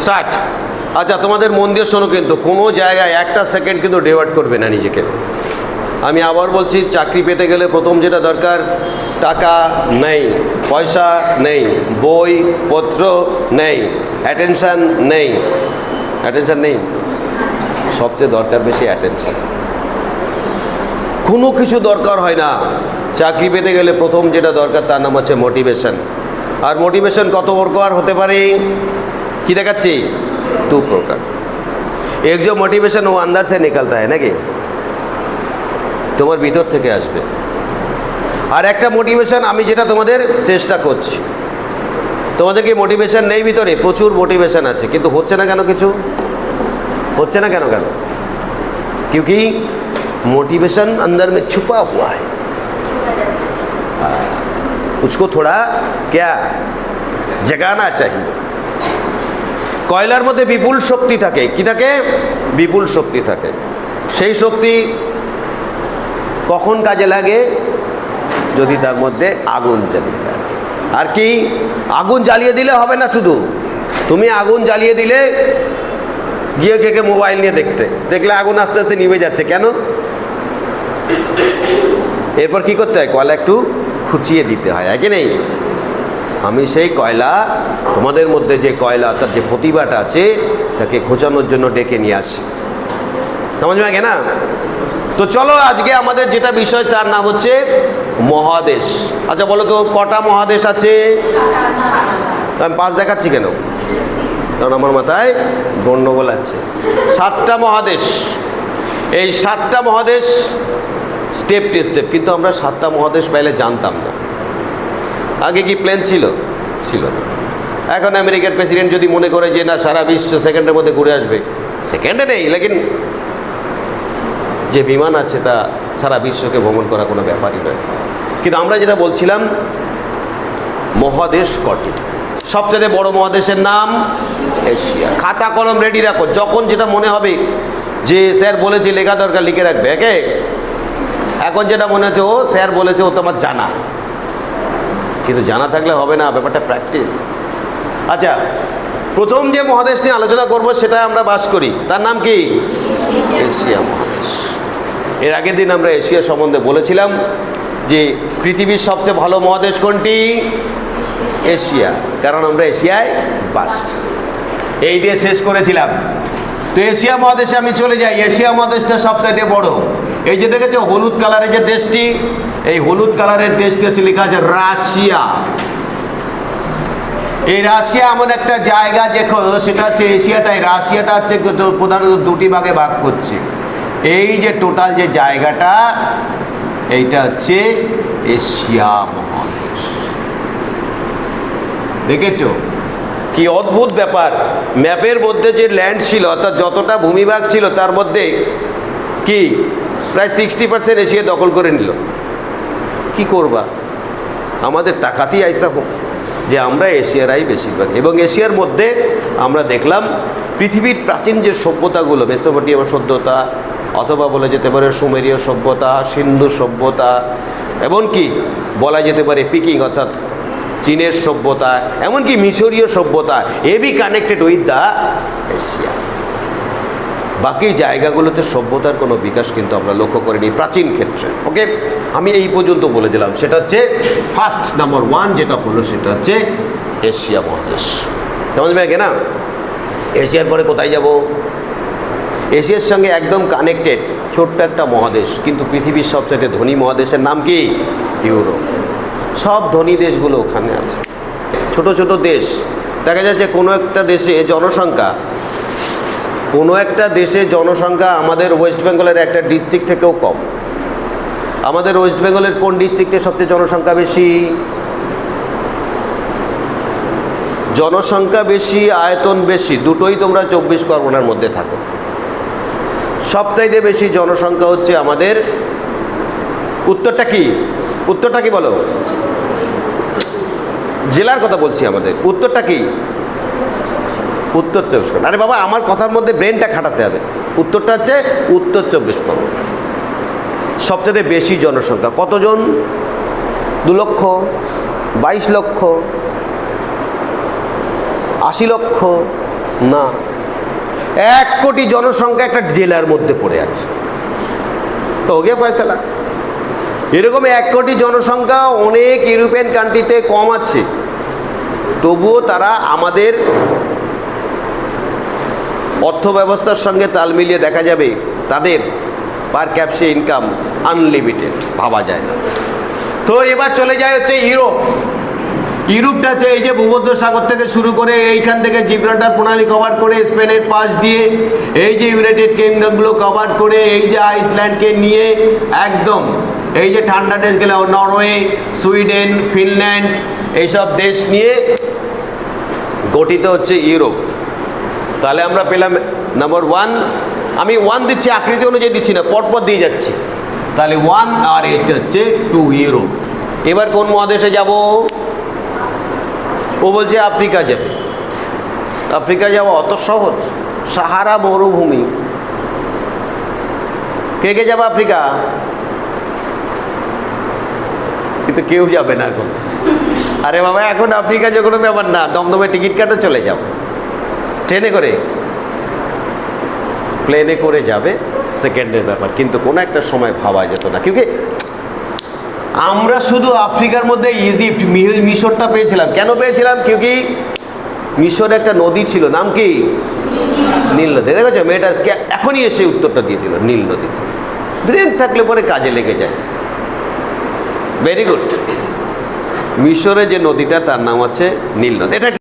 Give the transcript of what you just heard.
Start. আচ্ছা তোমাদের মন দিয়ে শোনো কিন্তু, কোনো জায়গায় একটা সেকেন্ড কিন্তু ডেভার্ট করবে না নিজেকে। আমি আবার বলছি, চাকরি পেতে গেলে প্রথম যেটা দরকার, টাকা নেই, পয়সা নেই, বই, পত্র নেই অ্যাটেনশান নেই। অ্যাটেনশান নেই? সবচেয়ে দরকার বেশি অ্যাটেনশান কোনো কিছু দরকার হয় না। চাকরি পেতে গেলে প্রথম যেটা দরকার, তার নাম হচ্ছে মোটিভেশন আর মোটিভেশন কত প্রকার হতে পারে? কি দেখাচ্ছি দু প্রকার এক যে মোটিভেশন ও আন্দার সে নিকালতা হয় নাকি তোমার ভিতর থেকে আসবে আর একটা মোটিভেশন আমি যেটা তোমাদের চেষ্টা করছি তোমাদের কি মোটিভেশন নেই ভিতরে প্রচুর মোটিভেশন আছে কিন্তু হচ্ছে না কেন কিছু হচ্ছে না কেন কেন क्योंकि मोटिवेशन अंदर में छुपा हुआ है उसको थोड़ा क्या जगाना चाहिए কয়লার মধ্যে বিপুল শক্তি থাকে। কি থাকে? বিপুল শক্তি থাকে। সেই শক্তি কখন কাজে লাগে? যদি তার মধ্যে আগুন জ্বালিয়ে দেয়। আর কি? আগুন জ্বালিয়ে দিলে হবে না শুধু। তুমি আগুন জ্বালিয়ে দিলে গিয়ে কে কে মোবাইল নিয়ে দেখতে। দেখলে আগুন আস্তে আস্তে নিভে যাচ্ছে। কেন? এরপর কি করতে হয়? কয়লা একটু খুচিয়ে দিতে হয় কি নেই? আমি সেই কয়লা, তোমাদের মধ্যে যে কয়লা তার যে প্রতিভাটা আছে, তাকে খোঁচানোর জন্য ডেকে নিয়ে আসি। সমাজ গে না তো চলো আজকে আমাদের যেটা বিষয়, তার নাম হচ্ছে মহাদেশ। আচ্ছা বলো তো, কটা মহাদেশ আছে? আমি পাঁচ দেখাচ্ছি কেন? কারণ আমার মাথায় গণ্ডগোল আছে। সাতটা মহাদেশ। এই সাতটা মহাদেশ স্টেপ টু স্টেপ কিন্তু আমরা সাতটা মহাদেশ পাইলে জানতাম না। আগে কি প্লেন ছিল? ছিল এখন আমেরিকার প্রেসিডেন্ট যদি মনে করে যে না, সারা বিশ্ব সেকেন্ডের মধ্যে ঘুরে আসবে, সেকেন্ডে নেই, লেকিন যে বিমান আছে তা সারা বিশ্বকে ভ্রমণ করা কোনো ব্যাপারই নয়। কিন্তু আমরা যেটা বলছিলাম, মহাদেশ কটি? সবচেয়ে বড় মহাদেশের নাম এশিয়া। খাতা কলম রেডি রাখো, যখন যেটা মনে হবে, যে স্যার বলেছে লেখা দরকার লিখে রাখবে, একে? এখন যেটা মনে হচ্ছে, ও স্যার বলেছে, ও তোমার জানা। কিন্তু জানা থাকলে হবে না, ব্যাপারটা প্র্যাকটিস আচ্ছা প্রথম যে মহাদেশ নিয়ে আলোচনা করব সেটা আমরা বাস করি। তার নাম কি? এশিয়া মহাদেশ। এর আগের দিন আমরা এশিয়া সম্বন্ধে বলেছিলাম যে পৃথিবীর সবচেয়ে ভালো মহাদেশ কোনটি? এশিয়া। কারণ আমরা এশিয়ায় বাস এই দিয়ে শেষ করেছিলাম। তো এশিয়া মহাদেশে আমি চলে যাই। এশিয়া মহাদেশটা সবচাইতে বড়। এই যে দেখেছ, হলুদ কালারের যে দেশটি, এই হলুদ কালারের দেশটি হচ্ছে লেখা আছে রাশিয়া। এই রাশিয়া এমন একটা জায়গা যে সেটা হচ্ছে এশিয়াটাই, রাশিয়াটা হচ্ছে প্রধানত দুটি ভাগে ভাগ করছে। এই যে টোটাল যে জায়গাটা, এইটা হচ্ছে এশিয়া মহাদেশ। দেখেছ? কি অদ্ভুত ব্যাপার। ম্যাপের মধ্যে যে ল্যান্ড ছিল, অর্থাৎ যতটা ভূমিভাগ ছিল, তার মধ্যে কি? প্রায় সিক্সটি পার্সেন্ট এশিয়া দখল করে নিল। কি করবা? আমাদের টাকাতেই আইসা হোক, যে আমরা এশিয়ারাই বেশিরভাগ। এবং এশিয়ার মধ্যে আমরা দেখলাম পৃথিবীর প্রাচীন যে সভ্যতাগুলো মেসোপটিয়াম সভ্যতা, অথবা বলা যেতে পারে সুমেরীয় সভ্যতা, সিন্ধু সভ্যতা, এমনকি বলা যেতে পারে পিকিং অর্থাৎ চীনের সভ্যতা, এমনকি মিশরীয় সভ্যতা এবি কানেক্টেড উইথ দ্য এশিয়া বাকি জায়গাগুলোতে সভ্যতার কোনো বিকাশ কিন্তু আমরা লক্ষ্য করিনি প্রাচীন ক্ষেত্রে। ওকে আমি এই পর্যন্ত বলে দিলাম। সেটা হচ্ছে ফার্স্ট নাম্বার ওয়ান যেটা হলো সেটা হচ্ছে এশিয়া মহাদেশ সমাজ ব্যাগে না? এশিয়ার পরে কোথায় যাব? এশিয়ার সঙ্গে একদম কানেক্টেড ছোট্ট একটা মহাদেশ, কিন্তু পৃথিবীর সবচেয়ে ধনী মহাদেশের নাম কি? ইউরোপ। সব ধনী দেশগুলো ওখানে আছে। ছোট ছোট দেশ। দেখা যাচ্ছে কোনো একটা দেশে জনসংখ্যা কোনো একটা দেশে জনসংখ্যা আমাদের ওয়েস্ট বেঙ্গলের একটা ডিস্ট্রিক্ট থেকেও কম। আমাদের ওয়েস্ট বেঙ্গলের কোন ডিস্ট্রিক্টে সবচেয়ে জনসংখ্যা বেশি? জনসংখ্যা বেশি, আয়তন বেশি, দুটোই তোমরা চব্বিশ পরগনার মধ্যে থাকো। সবচাইতে বেশি জনসংখ্যা হচ্ছে আমাদের, উত্তরটা কি? উত্তরটা কি বলো? জেলার কথা বলছি আমাদের, উত্তরটা কি? উত্তর চব্বিশ পরগনা। আরে বাবা, আমার কথার মধ্যে ব্রেনটা খাটাতে হবে। উত্তরটা হচ্ছে উত্তর চব্বিশ পরগনা। সবচেয়ে বেশি জনসংখ্যা কতজন? দু লক্ষ, বাইশ লক্ষ, আশি লক্ষ, না। এক কোটি জনসংখ্যা একটা জেলার মধ্যে পড়ে আছে। তো ওকে ফয়সালা। এরকম এক কোটি জনসংখ্যা অনেক ইউরোপিয়ান কান্ট্রিতে কম আছে। তবুও তারা আমাদের অর্থ ব্যবস্থার সঙ্গে তাল মিলিয়ে দেখা যাবে, তাদের পার ক্যাপসে ইনকাম আনলিমিটেড ভাবা যায় না। তো এবার চলে যায় হচ্ছে ইউরোপ। ইউরোপটা আছে এই যে ভূমধ্য সাগর থেকে শুরু করে এইখান থেকে জিব্রাল্টার প্রণালী কভার করে স্পেনের পাশ দিয়ে এই যে ইউনাইটেড কিংডমগুলো কভার করে এই যে আইসল্যান্ডকে নিয়ে একদম এই যে ঠান্ডা দেশ গেলে নরওয়ে, সুইডেন, ফিনল্যান্ড, এইসব দেশ নিয়ে গঠিত হচ্ছে ইউরোপ। তাহলে আমরা পেলাম নাম্বার ওয়ান আমি ওয়ান দিচ্ছি, আকৃতি অনুযায়ী দিচ্ছি না, পরপর দিয়ে যাচ্ছি। তাহলে ওয়ান আর এটা হচ্ছে টু ইউরোপ এবার কোন মহাদেশে যাব? ও বলছে, আফ্রিকা যাবে। আফ্রিকা যাওয়া অত সহজ। সাহারা মরুভূমি। কে কে যাবে আফ্রিকা? কিন্তু কেউ যাবে না এখন। আরে বাবা, এখন আফ্রিকা যে কোনো ব্যাপার না, দমদমে টিকিট কাটো চলে যাও ট্রেনে করে। প্লেনে করে যাবে, সেকেন্ডের ব্যাপার। কিন্তু কোনো একটা সময় ভাবা যেত না। কিউকি, আমরা শুধু আফ্রিকার মধ্যে ইজিপ্ট মিশরটা পেয়েছিলাম। কেন পেয়েছিলাম? কিউকি, মিশরে একটা নদী ছিল। নাম কি? নীল নদী। দেখেছ? মেয়েটা এখনই এসে উত্তরটা দিয়ে দিল, নীল নদী। ব্রেন থাকলে পরে কাজে লেগে যায়। ভেরি গুড মিশরে যে নদীটা, তার নাম আছে নীল নদী। এটা